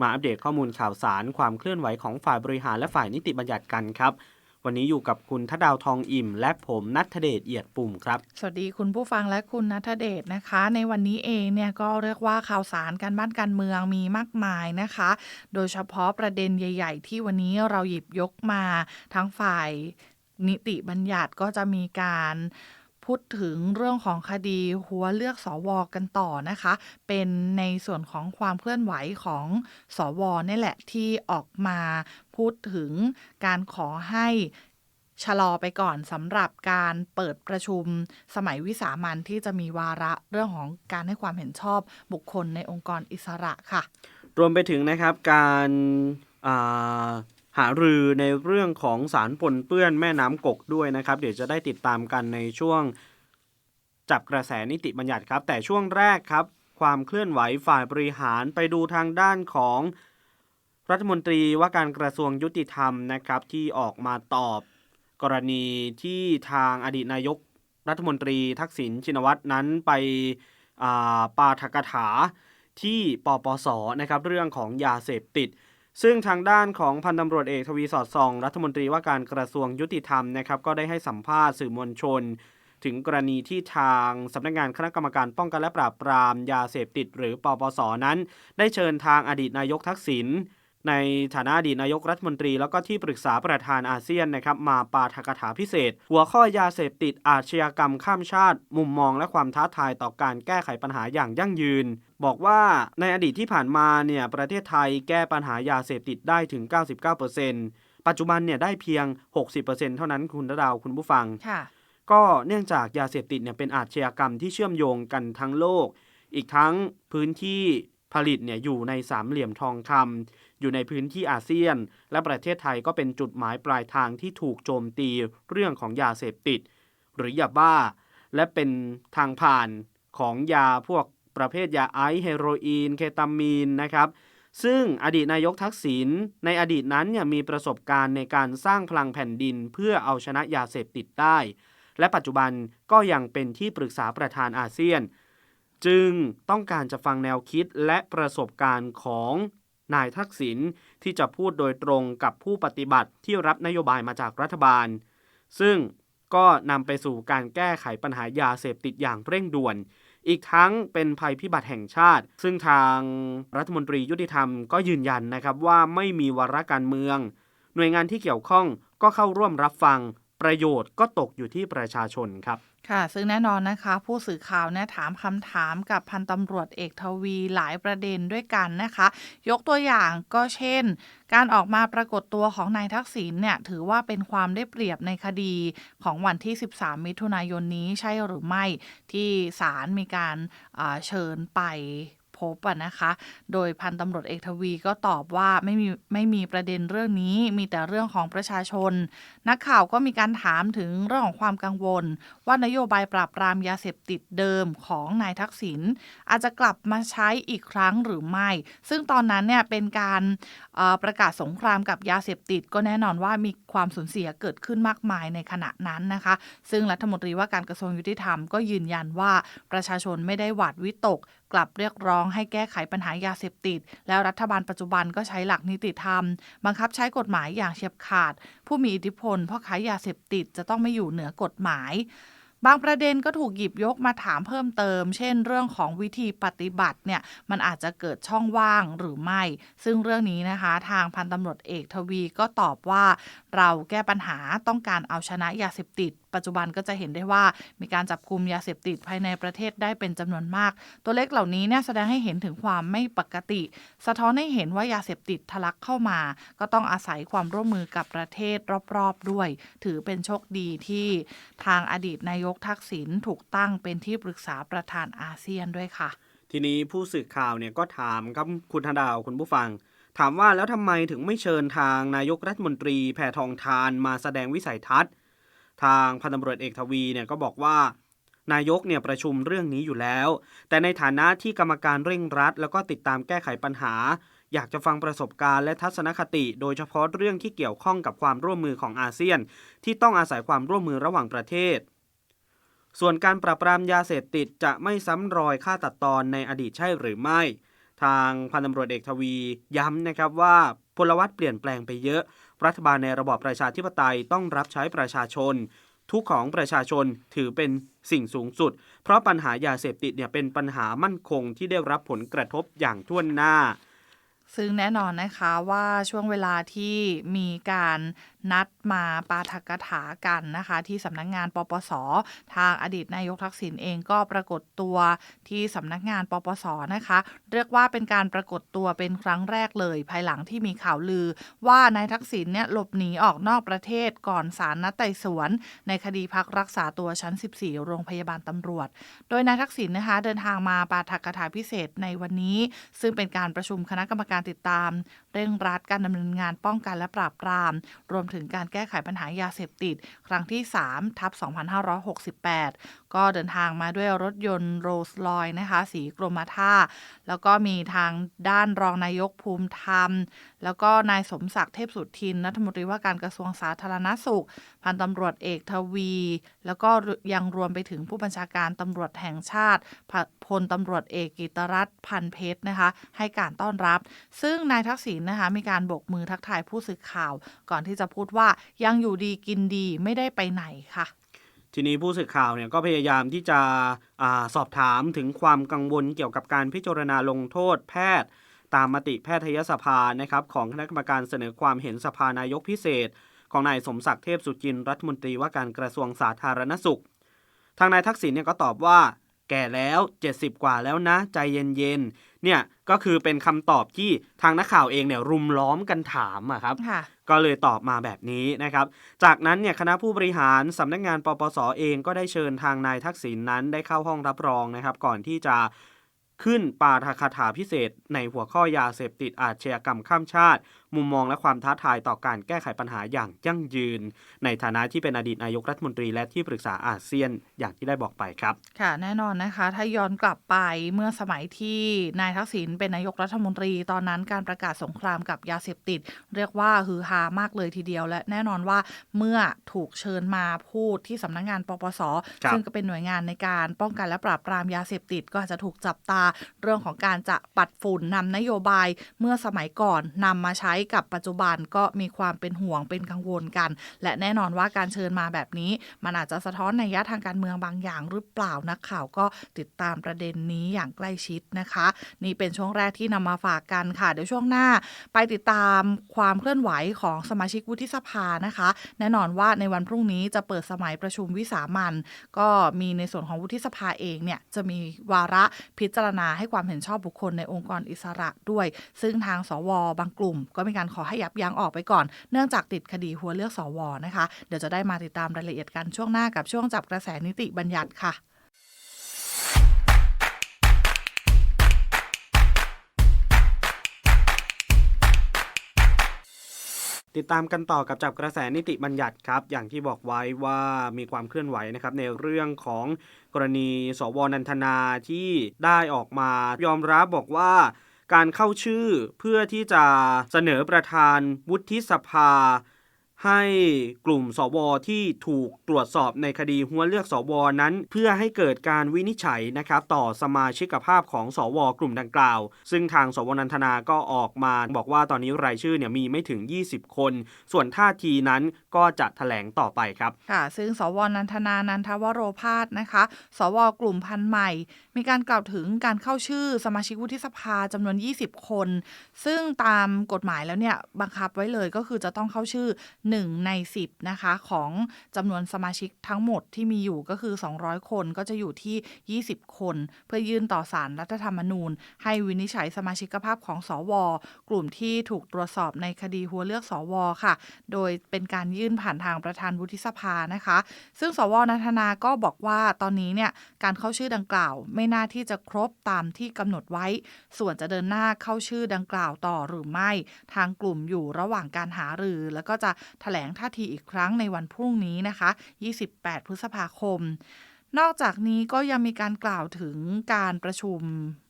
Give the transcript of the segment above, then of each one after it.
มาอัปเดตข้อมูลข่าวสารความเคลื่อนไหวของฝ่ายบริหารและฝ่ายนิติบัญญัติกันครับ วันนี้อยู่กับคุณทดาวทองอิ่ม และผมนัทเดชเอียดปุ่มครับ สวัสดีคุณผู้ฟังและคุณนัทเดชนะคะ ในวันนี้เองเนี่ยก็เรียกว่าข่าวสารการบ้านการเมืองมีมากมายนะคะ โดยเฉพาะประเด็นใหญ่ ๆ ที่วันนี้เราหยิบยกมาทั้งฝ่ายนิติบัญญัติก็จะมีการ พูดถึงเรื่องของคดีหัวเลือกสวกันต่อนะคะ เป็นในส่วนของความเคลื่อนไหวของสวนี่แหละที่ออกมาพูดถึงการขอให้ชะลอไปก่อนสำหรับการเปิดประชุมสมัยวิสามันที่จะมีวาระเรื่องของการให้ความเห็นชอบบุคคลในองค์กรอิสระค่ะ รวมไปถึงนะครับการ หารือในเรื่องของสารปนเปื้อนแม่น้ำกกด้วยนะครับ เดี๋ยวจะได้ติดตามกันในช่วง จับกระแสนิติบัญญัติครับ แต่ช่วงแรกครับ ความเคลื่อนไหวฝ่ายบริหารไปดูทางด้านของรัฐมนตรีว่าการกระทรวงยุติธรรมนะครับที่ออกมาตอบ กรณีที่ทางอดีตนายกรัฐมนตรีทักษิณชินวัตรนั้นไปาปาฐกถาที่ปปสนะครับเรื่องของยาเสพติด ซึ่งทางด้านของพันตำรวจเอกทวีสอดส่อง รัฐมนตรีว่าการกระทรวงยุติธรรมนะครับก็ได้ให้สัมภาษณ์สื่อมวลชน ถึงกรณีที่ทางสำนักงานคณะกรรมการป้องกันและปราบปราม ยาเสพติด หรือปปสนั้น ได้เชิญทางอดีตนายกทักษิณในฐานะอดีตนายกรัฐมนตรี แล้วก็ที่ปรึกษาประธานอาเซียนนะครับมาปาฐกถาพิเศษ หัวข้อยาเสพติดอาชญากรรมข้ามชาติ มุมมองและความท้าทายต่อการแก้ไขปัญหาอย่างยั่งยืน บอกว่าในอดีตที่ผ่านมาเนี่ยประเทศไทยแก้ปัญหายาเสพติดได้ถึง 99%ปัจจุบันเนี่ยได้เพียง 60%เท่านั้นคุณระดาวคุณผู้ฟังค่ะก็เนื่องจากยาเสพติดเนี่ยเป็นอาชญากรรมที่เชื่อมโยงกันทั้งโลก อีกทั้งพื้นที่ผลิตเนี่ยอยู่ในสามเหลี่ยมทองคำอยู่ในพื้นที่อาเซียน และประเทศไทยก็เป็นจุดหมายปลายทางที่ถูกโจมตีเรื่องของยาเสพติด หรือยาบ้า และเป็นทางผ่านของยาพวก ประเภทยาไอซ์เฮโรอีน เคตามีนนะครับซึ่งอดีตนายกทักษิณในอดีตนั้นเนี่ยมีประสบการณ์ในการสร้างพลังแผ่นดิน เพื่อเอาชนะยาเสพติดได้ และปัจจุบันก็ยังเป็นที่ปรึกษาประธานอาเซียน จึงต้องการจะฟังแนวคิดและประสบการณ์ของนายทักษิณที่จะพูดโดยตรงกับผู้ปฏิบัติที่รับนโยบายมาจากรัฐบาล ซึ่งก็นำไปสู่การแก้ไขปัญหายาเสพติดอย่างเร่งด่วน อีกทั้งเป็นภัยพิบัติแห่งชาติ ซึ่งทางรัฐมนตรียุติธรรมก็ยืนยันนะครับว่าไม่มีวาระการเมือง หน่วยงานที่เกี่ยวข้องก็เข้าร่วมรับฟัง ประโยชน์ก็ตกอยู่ที่ประชาชนครับ ค่ะ ซึ่งแน่นอนนะคะ ผู้สื่อข่าวเนี่ยถามคำถามกับพันตำรวจเอกทวีหลายประเด็นด้วยกันนะคะ ยกตัวอย่างก็เช่น การออกมาปรากฏตัวของนายทักษิณเนี่ยถือว่าเป็นความได้เปรียบในคดีของวันที่ 13 มิถุนายนนี้ใช่หรือไม่ที่ศาลมีการเชิญไป พบะนะคะ โดยพันตำรวจเอกทวีก็ตอบว่าไม่มีไม่มีประเด็นเรื่องนี้ มีแต่เรื่องของประชาชน นักข่าวก็มีการถามถึงเรื่องของความกังวล ว่านโยบายปราบปรามยาเสพติดเดิมของนายทักษิณอาจจะกลับมาใช้อีกครั้งหรือไม่ ซึ่งตอนนั้นเนี่ยเป็นการประกาศสงครามกับยาเสพติด ก็แน่นอนว่ามีความสูญเสียเกิดขึ้นมากมายในขณะนั้นนะคะ ซึ่งรัฐมนตรีว่าการกระทรวงยุติธรรมก็ยืนยันว่าประชาชนไม่ได้หวาดวิตก กลับเรียกร้องให้แก้ไขปัญหายาเสพติด แล้วรัฐบาลปัจจุบันก็ใช้หลักนิติธรรม บังคับใช้กฎหมายอย่างเฉียบขาด ผู้มีอิทธิพลพ่อค้ายาเสพติดจะต้องไม่อยู่เหนือกฎหมาย บางประเด็นก็ถูกหยิบยกมาถามเพิ่มเติม เช่น เรื่องของวิธีปฏิบัติเนี่ยมันอาจจะเกิดช่องว่างหรือไม่ ซึ่งเรื่องนี้นะคะ ทางพันตำรวจเอกทวีก็ตอบว่า เราแก้ปัญหาต้องการเอาชนะยาเสพติดปัจจุบันก็จะเห็นได้ว่ามีการจับกลุ่มยาเสพติดภายในประเทศได้เป็นจำนวนมาก ตัวเลขเหล่านี้เนี่ยแสดงให้เห็นถึงความไม่ปกติ สะท้อนให้เห็นว่ายาเสพติดทะลักเข้ามา ก็ต้องอาศัยความร่วมมือกับประเทศรอบๆด้วย ถือเป็นโชคดีที่ทางอดีตนายกทักษิณถูกตั้งเป็นที่ปรึกษาประธานอาเซียนด้วยค่ะ ทีนี้ผู้สื่อข่าวเนี่ยก็ถามครับคุณธดาวคุณผู้ฟัง ถามว่าแล้วทำไมถึงไม่เชิญทางนายกรัฐมนตรีแพทองทานมาแสดงวิสัยทัศน์ ทางพันตำรวจเอกทวีเนี่ยก็บอกว่านายกเนี่ยประชุมเรื่องนี้อยู่แล้ว แต่ในฐานะที่กรรมการเร่งรัด แล้วก็ติดตามแก้ไขปัญหา อยากจะฟังประสบการณ์และทัศนคติ โดยเฉพาะเรื่องที่เกี่ยวข้องกับความร่วมมือของอาเซียน ที่ต้องอาศัยความร่วมมือระหว่างประเทศ ส่วนการปราบปรามยาเสพติดจะไม่ซ้ำรอยฆ่าตัดตอนในอดีตใช่หรือไม่ ทางพันตำรวจเอกทวีย้ำนะครับว่าพลวัตเปลี่ยนแปลงไปเยอะ รัฐบาลในระบอบประชาธิปไตยต้องรับใช้ประชาชน ทุกของประชาชนถือเป็นสิ่งสูงสุด เพราะปัญหายาเสพติดเนี่ยเป็นปัญหามั่นคงที่ได้รับผลกระทบอย่างท่วนหน้าซึ่งแน่นอนนะคะว่าช่วงเวลาที่มีการนัดมาปาฐกถากันนะคะ ที่สำนักงงานปปส ทางอดีตนายกทักษิณเองก็ปรากฏตัวที่สำนักงานปปสนะคะ เรียกว่าเป็นการปรากฏตัวเป็นครั้งแรกเลย ภายหลังที่มีข่าวลือ ว่านายทักษิณเนี่ยหลบหนีออกนอกประเทศก่อนศาลนัดไต่สวน ในคดีพักรักษาตัวชั้น 14 โรงพยาบาลตำรวจ โดยนายทักษิณนะคะ เดินทางมาปาฐกถาพิเศษในวันนี้ ซึ่งเป็นการประชุมคณะกรรมการติดตามเร่งรัดการดำเนินงานป้องกันและปราบปราม รวมถึงการแก้ไขปัญหายาเสพติด ครั้งที่3ทับ2568ก็เดินทางมาด้วยรถยนต์โรลส์รอยนะคะ สีกรมท่า แล้วก็มีทางด้านรองนายกภูมิธรรม แล้วก็นายสมศักดิ์เทพสุทินรัฐมนตรีว่าการกระทรวงสาธารณสุข พันตำรวจเอกทวี แล้วก็ยังรวมไปถึงผู้บัญชาการตำรวจแห่งชาติพลตำรวจเอกกิตรัตพันเพชรนะคะ ให้การต้อนรับ ซึ่งนายทักษิณนะคะมีการโบกมือทักทายผู้สื่อข่าว ก่อนที่จะพูดว่ายังอยู่ดีกินดีไม่ได้ไปไหนค่ะ ทีนี้ผู้สื่อข่าวเนี่ยก็พยายามที่จะอสอบถามถึงความกังวลเกี่ยวกับการพิจารณาลงโทษแพทย์ ตามมติแพทยสภานะครับของคณะกรรมการเสนอความเห็นสภานายกพิเศษ ของนายสมศักดิ์เทพสุจินรัฐมนตรีว่าการกระทรวงสาธารณสุข ทางนายทักษิณเนี่ยก็ตอบว่า แก่แล้ว 70 กว่าแล้วนะ ใจเย็นๆ เนี่ยก็คือเป็นคำตอบที่ทางนักข่าวเองเนี่ยรุมล้อมกันถามอะครับค่ะก็เลยตอบมาแบบนี้นะครับ จากนั้นเนี่ยคณะผู้บริหารสำนักงานปปสเองก็ได้เชิญทางนายทักษิณนนั้นได้เข้าห้องรับรองนะครับ ก่อนที่จะขึ้นปาฐกถาพิเศษ ในหัวข้อยาเสพติดอาชญากรรมข้ามชาติมุมมองและความท้าทายต่อการแก้ไขปัญหาอย่างยั่งยืน ในฐานะที่เป็นอดีตนายกรัฐมนตรีและที่ปรึกษาอาเซียนอย่างที่ได้บอกไปครับ ค่ะแน่นอนนะคะ ถ้าย้อนกลับไปเมื่อสมัยที่นายทักษิณเป็นนายกรัฐมนตรี ตอนนั้นการประกาศสงครามกับยาเสพติด เรียกว่าฮือฮามากเลยทีเดียว และแน่นอนว่าเมื่อถูกเชิญมาพูดที่สำนักงานปปสครับซึ่งก็เป็นหน่วยงานในการป้องกันและปราบปรามยาเสพติดก็อาจจะถูกจับตาเรื่องของการจะปัดฝุ่นนำนโยบายเมื่อสมัยก่อนนำมาใช้กับปัจจุบันก็มีความเป็นห่วงเป็นกังวลกัน และแน่นอนว่าการเชิญมาแบบนี้ มันอาจจะสะท้อนในยะทางการเมืองบางอย่างหรือเปล่านักข่าวก็ติดตามประเด็นนี้อย่างใกล้ชิดนะคะ นี่เป็นช่วงแรกที่นำมาฝากกันค่ะ เดี๋ยวช่วงหน้า ไปติดตามความเคลื่อนไหวของสมาชิกวุฒิสภานะคะ แน่นอนว่าในวันพรุ่งนี้จะเปิดสมัยประชุมวิสามันก็มีในส่วนของวุฒิสภาเองเนี่ยจะมีวาระพิจารณาให้ความเห็นชอบบุคคลในองค์กรอิสระด้วย ซึ่งทางสวบางกลุ่มก็มีการขอให้ยับยั้งออกไปก่อน เนื่องจากติดคดีหัวเลือกสวนะคะ เดี๋ยวจะได้มาติดตามรายละเอียดกันช่วงหน้ากับช่วงจับกระแสนิติบัญญัติค่ะติดตามกันต่อกับจับกระแสนิติบัญญัติครับ อย่างที่บอกไว้ว่ามีความเคลื่อนไหวนะครับในเรื่องของกรณีสวนันทนาที่ได้ออกมายอมรับบอกว่า การเข้าชื่อเพื่อที่จะเสนอประธานวุฒิสภา ให้กลุ่มสวที่ถูกตรวจสอบในคดีหัวเลือกสวนั้น เพื่อให้เกิดการวินิจฉัยนะครับต่อสมาชิกภาพของสวกลุ่มดังกล่าว ซึ่งทางสวนันทนาก็ออกมาบอกว่าตอนนี้รายชื่อเนี่ยมีไม่ถึง 20 คน ส่วนท่าทีนั้นก็จะแถลงต่อไปครับ ค่ะ ซึ่งสวนันทนานันทวโรพาสนะคะ สวกลุ่มพันใหม่ มีการกล่าวถึงการเข้าชื่อสมาชิกวุฒิสภาจำนวน 20 คน ซึ่งตามกฎหมายแล้วเนี่ยบังคับไว้เลยก็คือจะต้องเข้าชื่อ1 ใน 10 นะคะ ของจำนวนสมาชิกทั้งหมดที่มีอยู่ก็คือ 200 คนก็จะอยู่ที่ 20 คน เพื่อยื่นต่อสารรัฐธรรมนูญ ให้วินิจฉัยสมาชิกภาพของสว กลุ่มที่ถูกตรวจสอบในคดีหัวเลือกสวค่ะ โดยเป็นการยื่นผ่านทางประธานวุฒิสภานะคะ ซึ่งสวนัทนาก็บอกว่าตอนนี้เนี่ยการเข้าชื่อดังกล่าว ไม่น่าที่จะครบตามที่กำหนดไว้ ส่วนจะเดินหน้าเข้าชื่อดังกล่าวต่อหรือไม่ ทางกลุ่มอยู่ระหว่างการหารือ แล้วก็จะแถลงท่าทีอีกครั้งในวันพรุ่งนี้นะคะ 28 พฤษภาคม นอกจากนี้ก็ยังมีการกล่าวถึงการประชุม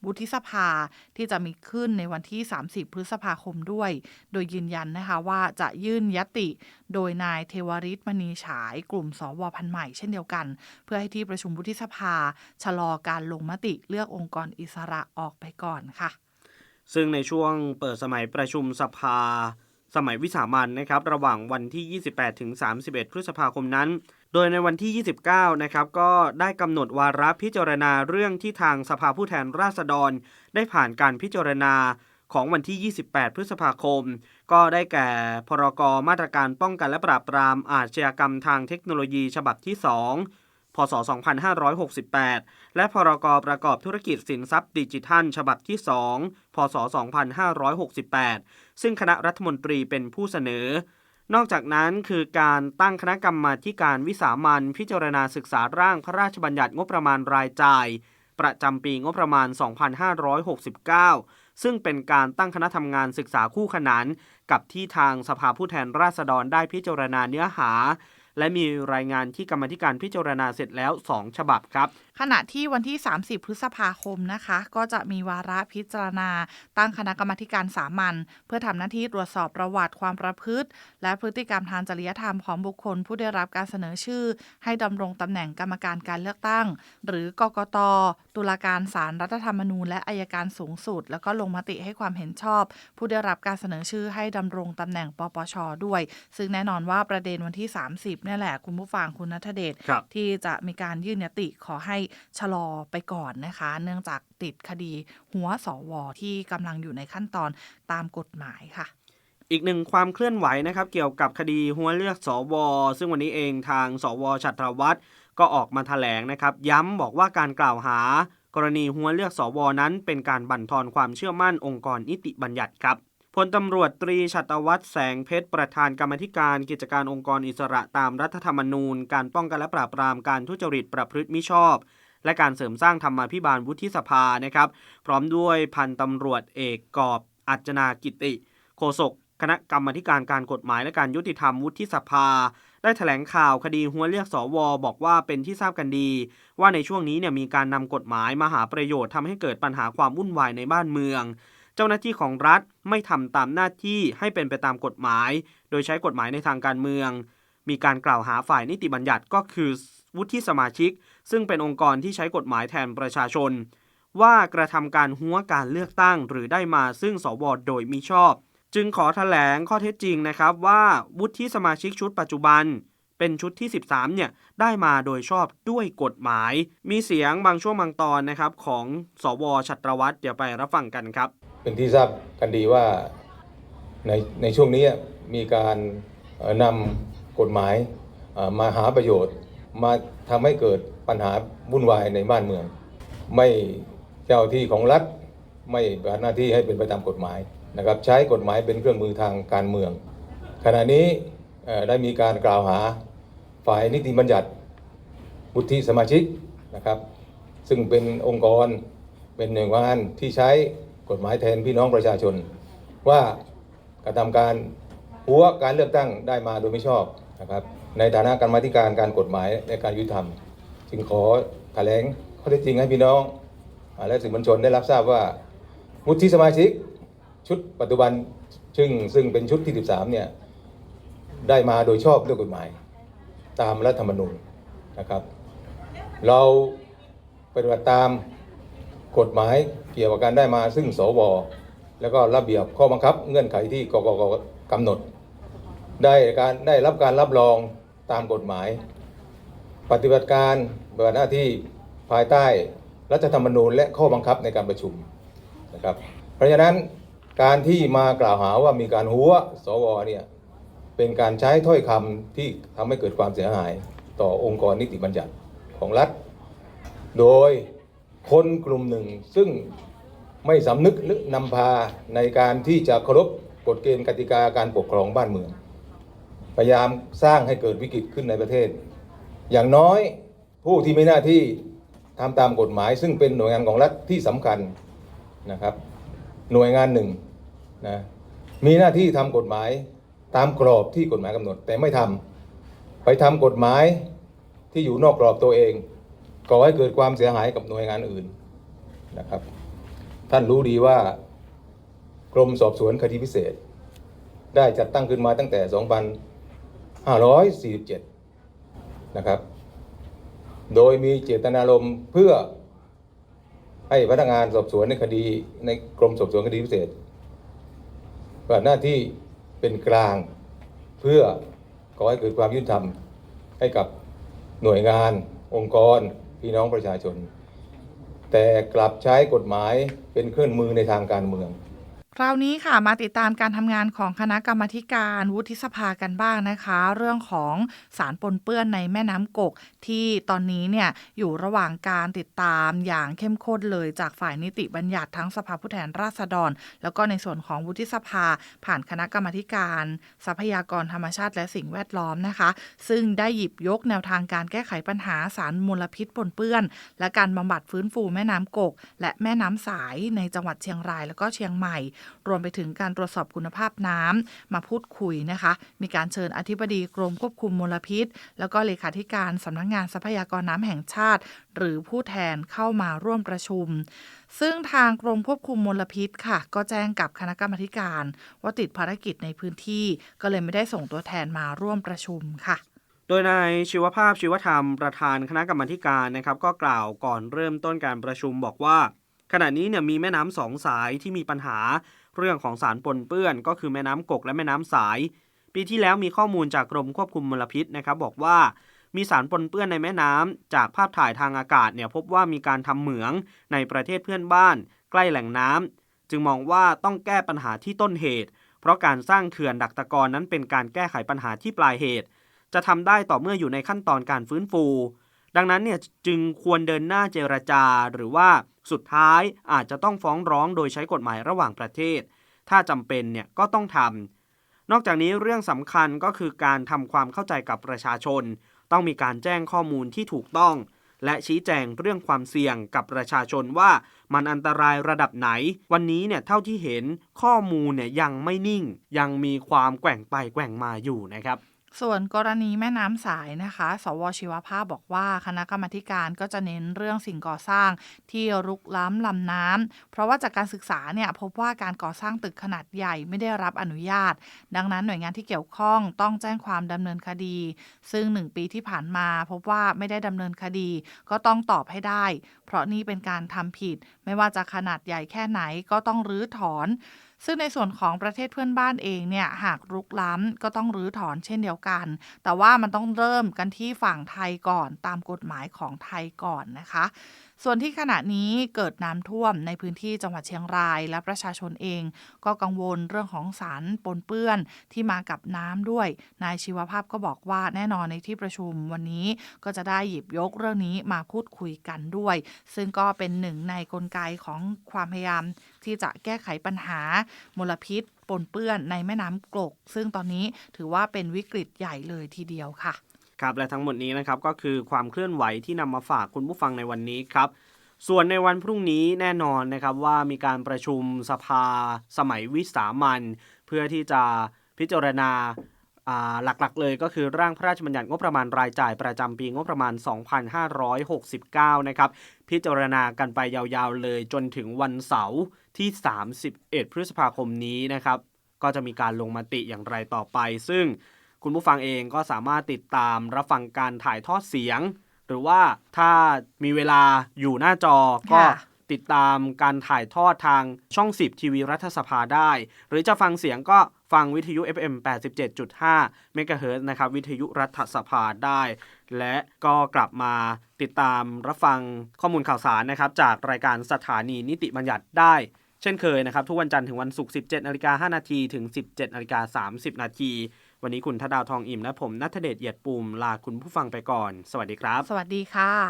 วุฒิสภาที่จะมีขึ้นในวันที่ 30 พฤษภาคมด้วย โดยยืนยันนะคะว่าจะยื่นยติ โดยนายเทวริศมณีฉายกลุ่มสวพันธ์ใหม่เช่นเดียวกัน เพื่อให้ที่ประชุมวุฒิสภา ชะลอการลงมติเลือกองค์กรอิสระออกไปก่อนค่ะ ซึ่งในช่วงเปิดสมัยประชุมสภา สมัยวิสามันนะครับระหว่างวันที่ 28 ถึง 31 พฤษภาคมนั้น โดยในวันที่ 29 นะครับก็ได้กำหนดวาระพิจารณาเรื่องที่ทางสภาผู้แทนราษฎร ได้ผ่านการพิจารณาของวันที่ 28 พฤษภาคม ก็ได้แก่ พรกมาตรการป้องกันและปราบปรามอาชญากรรมทางเทคโนโลยีฉบับที่ 2 พศ 2568 และพรกประกอบธุรกิจสินทรัพย์ดิจิทัล ฉบับที่ 2 พศ 2568 ซึ่งคณะรัฐมนตรีเป็นผู้เสนอ นอกจากนั้นคือการตั้งคณะกรรมาการวิสามันพิจารณาศึกษาร่างพระราชบัญญัติงบประมาณรายจ่าย ประจำปีงบประมาณ 2569 ซึ่งเป็นการตั้งคณะทำงานศึกษาคู่ขนานกับที่ทางสภาผู้แทนราษฎรได้พิจารณาเนื้อหา และมีรายงานที่กรรมธิการพิจารณาเสร็จแล้ว 2 ฉบับครับ ขณะที่วันที่ 30 พฤษภาคมนะคะ ก็จะมีวาระพิจารณา ตั้งคณะกรรมาธิการสามัญเพื่อทำหน้าที่ตรวจสอบประวัติความประพฤติ และพฤติกรรมทางจริยธรรมของบุคคล ผู้ได้รับการเสนอชื่อ ให้ดำรงตำแหน่งกรรมการการเลือกตั้ง หรือกกตตุลาการศาลรัฐธรรมนูญ และอายการสูงสุด แล้วก็ลงมติให้ความเห็นชอบ ผู้ได้รับการเสนอชื่อให้ดำรงตำแหน่งปปชด้วย ซึ่งแน่นอนว่าประเด็นวันที่ 30เนี่ยแหละคุณผู้ฟังคุณนัทเดชครับที่จะมีการยื่นยติขอให้ชะลอไปก่อนนะคะ เนื่องจากติดคดีหัวสวที่กำลังอยู่ในขั้นตอนตามกฎหมายค่ะอีกหนึ่งความเคลื่อนไหวนะครับ เกี่ยวกับคดีหัวเลือกสวซึ่งวันนี้เองทางสวชัตรวัตรก็ออกมาแถลงนะครับ ย้ำบอกว่าการกล่าวหา กรณีหัวเลือกสวนั้น เป็นการบั่นทอนความเชื่อมั่นองค์กรนิติบัญญัติครับพลตำรวจตรีชัตวัฒน์แสงเพชรประธานกรรมธิการกิจการองค์กรอิสระตามรัฐธรรมนูญ การป้องกันและปราบปรามการทุจริตประพฤติมิชอบ และการเสริมสร้างธรรมาภิบาลวุฒิสภานะครับ พร้อมด้วยพันตำรวจเอกกอบอัจนากิติ โฆษกคณะกรรมาธิการการกฎหมายและการยุติธรรมวุฒิสภา ได้แถลงข่าวคดีหัวเลือกสวบอกว่าเป็นที่ทราบกันดี ว่าในช่วงนี้เนี่ยมีการนำกฎหมายมาหาประโยชน์ทำให้เกิดปัญหาความวุ่นวายในบ้านเมือง เจ้าหน้าที่ของรัฐไม่ทำตามหน้าที่ให้เป็นไปตามกฎหมาย โดยใช้กฎหมายในทางการเมือง มีการกล่าวหาฝ่ายนิติบัญญัติก็คือ วุฒิสมาชิก ซึ่งเป็นองค์กรที่ใช้กฎหมายแทนประชาชน ว่ากระทำการหัวการเลือกตั้ง หรือได้มาซึ่งสวโดยมิชอบ จึงขอแถลงข้อเท็จจริงนะครับว่าวุฒิสมาชิกชุดปัจจุบันเป็นชุดที่ 13 เนี่ย ได้มาโดยชอบด้วยกฎหมาย มีเสียงบางช่วงบางตอนนะครับ ของสวชัตรวัตรเดี๋ยวไปรับฟังกันครับ เป็นที่ทราบกันดีว่าในในช่วงนี้มีการนำกฎหมายมาหาประโยชน์ มาทำให้เกิดปัญหาวุ่นวายในบ้านเมือง ไม่เจ้าที่ของรัฐไม่ปฏิบัติหน้าที่ให้เป็นไปตามกฎหมายนะครับ ใช้กฎหมายเป็นเครื่องมือทางการเมือง ขณะนี้ได้มีการกล่าวหาฝ่ายนิติบัญญัติวุฒิสมาชิกนะครับ ซึ่งเป็นองค์กรเป็นหน่วยงานที่ใช้กฎหมายแทนพี่น้องประชาชน ว่ากระทำการหัวการเลือกตั้งได้มาโดยไม่ชอบนะครับ ในฐานะกรรมาธิการการกฎหมายและการยุติธรรม จึงขอแถลงข้อเท็จจริงให้พี่น้อง และสื่อมวลชนได้รับทราบว่าวุฒิสมาชิกชุดปัจจุบันซึ่งซึ่งเป็นชุดที่ 13 เนี่ย ได้มาโดยชอบด้วยกฎหมาย ตามรัฐธรรมนูญนะครับ เราปฏิบัติตามกฎหมายเกี่ยวกับการได้มาซึ่งสวแล้วก็ระเบียบข้อบังคับเงื่อนไขที่กกกกำหนด ได้การได้รับการรับรอง ตามกฎหมาย ปฏิบัติการปฏิบัติหน้าที่ภายใต้รัฐธรรมนูญและข้อบังคับในการประชุมนะครับ เพราะฉะนั้นการที่มากล่าวหาว่ามีการหัวสวเนี่ยเป็นการใช้ถ้อยคำที่ทำให้เกิดความเสียหายต่อองค์กรนิติบัญญัติของรัฐ โดยคนกลุ่มหนึ่งซึ่งไม่สำนึกหรือนำพาในการที่จะเคารพกฎเกณฑ์กติกาการปกครองบ้านเมือง พยายามสร้างให้เกิดวิกฤตขึ้นในประเทศ อย่างน้อยผู้ที่มีหน้าที่ทำตามกฎหมาย ซึ่งเป็นหน่วยงานของรัฐที่สำคัญนะครับ หน่วยงานหนึ่งนะมีหน้าที่ทำกฎหมายตามกรอบที่กฎหมายกำหนด แต่ไม่ทำไปทำกฎหมายที่อยู่นอกกรอบตัวเองก่อให้เกิดความเสียหายกับหน่วยงานอื่นนะครับ ท่านรู้ดีว่ากรมสอบสวนคดีพิเศษ ได้จัดตั้งขึ้นมาตั้งแต่ 2547 นะครับ โดยมีเจตนารมณ์เพื่อให้พนักงานสอบสวนในคดีในกรมสอบสวนคดีพิเศษปฏิบัติหน้าที่เป็นกลางเพื่อก่อให้เกิดความยุติธรรมให้กับหน่วยงานองค์กร พี่น้องประชาชน แต่กลับใช้กฎหมายเป็นเครื่องมือในทางการเมือง คราวนี้ค่ะมาติดตามการทำงานของคณะกรรมธิการวุฒิสภากันบ้างนะคะ เรื่องของสารปนเปื้อนในแม่น้ำกก ที่ตอนนี้เนี่ยอยู่ระหว่างการติดตามอย่างเข้มข้นเลยจากฝ่ายนิติบัญญัติทั้งสภาผู้แทนราษฎร แล้วก็ในส่วนของวุฒิสภา ผ่านคณะกรรมธิการ ทรัพยากรธรรมชาติและสิ่งแวดล้อมนะคะ ซึ่งได้หยิบยกแนวทางการแก้ไขปัญหาสารมลพิษปนเปื้อน และการบำบัดฟื้นฟูแม่น้ำกก และแม่น้ำสายในจังหวัดเชียงรายแล้วก็เชียงใหม่รวมไปถึงการตรวจสอบคุณภาพน้ำมาพูดคุยนะคะ มีการเชิญอธิบดีกรมควบคุมมลพิษ แล้วก็เลขาธิการสำนักงานทรัพยากรน้ำแห่งชาติ หรือผู้แทนเข้ามาร่วมประชุม ซึ่งทางกรมควบคุมมลพิษค่ะ ก็แจ้งกับคณะกรรมการ ว่าติดภารกิจในพื้นที่ ก็เลยไม่ได้ส่งตัวแทนมาร่วมประชุมค่ะโดยนายชีวภาพชีวธรรมประธานคณะกรรมการนะครับ ก็กล่าวก่อนเริ่มต้นการประชุมบอกว่า ขณะนี้เนี่ยมีแม่น้ำสองสายที่มีปัญหา เรื่องของสารปนเปื้อน ก็คือแม่น้ำกกและแม่น้ำสาย ปีที่แล้วมีข้อมูลจากกรมควบคุมมลพิษนะครับบอกว่ามีสารปนเปื้อนในแม่น้ำจากภาพถ่ายทางอากาศเนี่ยพบว่ามีการทำเหมืองในประเทศเพื่อนบ้าน ใกล้แหล่งน้ำจึงมองว่าต้องแก้ปัญหาที่ต้นเหตุ เพราะการสร้างเขื่อนดักตะกอนนั้นเป็นการแก้ไขปัญหาที่ปลายเหตุ จะทำได้ต่อเมื่ออยู่ในขั้นตอนการฟื้นฟู ดังนั้นเนี่ยจึงควรเดินหน้าเจรจาหรือว่าสุดท้ายอาจจะต้องฟ้องร้องโดยใช้กฎหมายระหว่างประเทศ ถ้าจำเป็นเนี่ยก็ต้องทำนอกจากนี้เรื่องสำคัญก็คือการทำความเข้าใจกับประชาชน ต้องมีการแจ้งข้อมูลที่ถูกต้อง และชี้แจงเรื่องความเสี่ยงกับประชาชนว่ามันอันตรายระดับไหน วันนี้เนี่ยเท่าที่เห็นข้อมูลเนี่ยยังไม่นิ่ง ยังมีความแกว่งไปแกว่งมาอยู่นะครับ ส่วนกรณีแม่น้ำสายนะคะ สวชีวภาพบอกว่าคณะกรรมการก็จะเน้นเรื่องสิ่งก่อสร้างที่รุกล้ำลำน้ำเพราะว่าจากการศึกษาเนี่ยพบว่าการก่อสร้างตึกขนาดใหญ่ไม่ได้รับอนุญาต ดังนั้นหน่วยงานที่เกี่ยวข้องต้องแจ้งความดำเนินคดี ซึ่งหนึ่งปีที่ผ่านมาพบว่าไม่ได้ดำเนินคดี ก็ต้องตอบให้ได้ เพราะนี่เป็นการทำผิด ไม่ว่าจะขนาดใหญ่แค่ไหนก็ต้องรื้อถอน ซึ่งในส่วนของประเทศเพื่อนบ้านเองเนี่ยหากรุกล้ำก็ต้องรื้อถอนเช่นเดียวกัน แต่ว่ามันต้องเริ่มกันที่ฝั่งไทยก่อนตามกฎหมายของไทยก่อนนะคะ ส่วนที่ขณะนี้เกิดน้ำท่วมในพื้นที่จังหวัดเชียงราย และประชาชนเอง ก็กังวลเรื่องของสารปนเปื้อนที่มากับน้ำด้วย นายชีวภาพก็บอกว่าแน่นอนในที่ประชุมวันนี้ก็จะได้หยิบยกเรื่องนี้มาพูดคุยกันด้วย ซึ่งก็เป็นหนึ่งในกลไกของความพยายามที่จะแก้ไขปัญหามลพิษปนเปื้อนในแม่น้ำกลกซึ่งตอนนี้ถือว่าเป็นวิกฤตใหญ่เลยทีเดียวค่ะ ครับและทั้งหมดนี้นะครับก็คือความเคลื่อนไหวที่นำมาฝากคุณผู้ฟังในวันนี้ครับ ส่วนในวันพรุ่งนี้แน่นอนนะครับว่ามีการประชุมสภาสมัยวิสามันเพื่อที่จะพิจารณาอ่าหลักๆเลยก็คือร่างพระราชบัญญัติงบประมาณรายจ่ายประจำปีงบประมาณ 2569 นะครับ พิจารณากันไปยาวๆเลยจนถึงวันเสาร์ที่ 31 พฤษภาคมนี้นะครับ ก็จะมีการลงมติอย่างไรต่อไป ซึ่ง คุณผู้ฟังเองก็สามารถติดตามรับฟังการถ่ายทอดเสียง หรือว่าถ้ามีเวลาอยู่หน้าจอก็ค่ะติดตามการถ่ายทอดทางช่อง 10 ทีวีรัฐสภาได้ หรือจะฟังเสียงก็ฟังวิทยุ FM 87.5เมกะเฮิรตซ์นะครับ วิทยุรัฐสภาได้ และก็กลับมาติดตามรับฟังข้อมูลข่าวสารนะครับ จากรายการสถานีนิติบัญญัติได้ เช่นเคยนะครับ ทุกวันจันทร์ถึงวันศุกร์ 17นาฬิกา5นาทีถึง 17นาฬิกา30นาที วันนี้คุณทดาวทองอิ่มและผมนัทเดชเอียดปุ่มลาคุณผู้ฟังไปก่อน สวัสดีครับ สวัสดีค่ะ